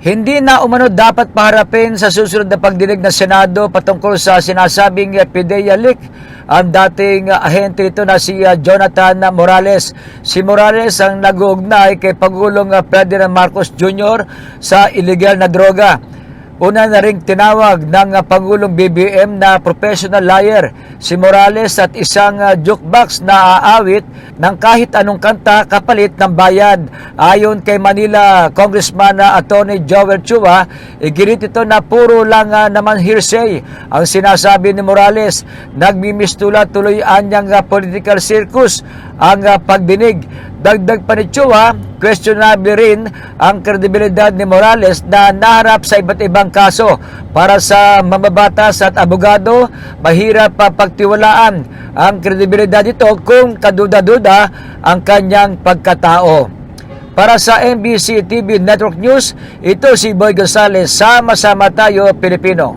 Hindi na umano dapat paharapin sa susunod na pagdinig ng Senado patungkol sa sinasabing PIDEA leak ang dating ahente nito na si uh, Jonathan Morales. Si Morales ang nag-uugnay kay Pangulong uh, Ferdinand Marcos Jr. sa illegal na droga. Una na ring tinawag ng Pangulong BBM na professional liar si Morales at isang uh, jukebox na aawit ng kahit anong kanta kapalit ng bayad. Ayon kay Manila Congressman na Attorney Joel Chua, iginit ito na puro lang uh, naman hearsay ang sinasabi ni Morales. Nagmimistula tuloy anyang uh, political circus ang pagdinig. Dagdag pa ni Chua, questionable rin ang kredibilidad ni Morales na naharap sa iba't ibang kaso. Para sa mamabatas at abogado, mahirap pa pagtiwalaan ang kredibilidad nito kung kaduda-duda ang kanyang pagkatao. Para sa NBC TV Network News, ito si Boy Gonzales. Sama-sama tayo, Pilipino.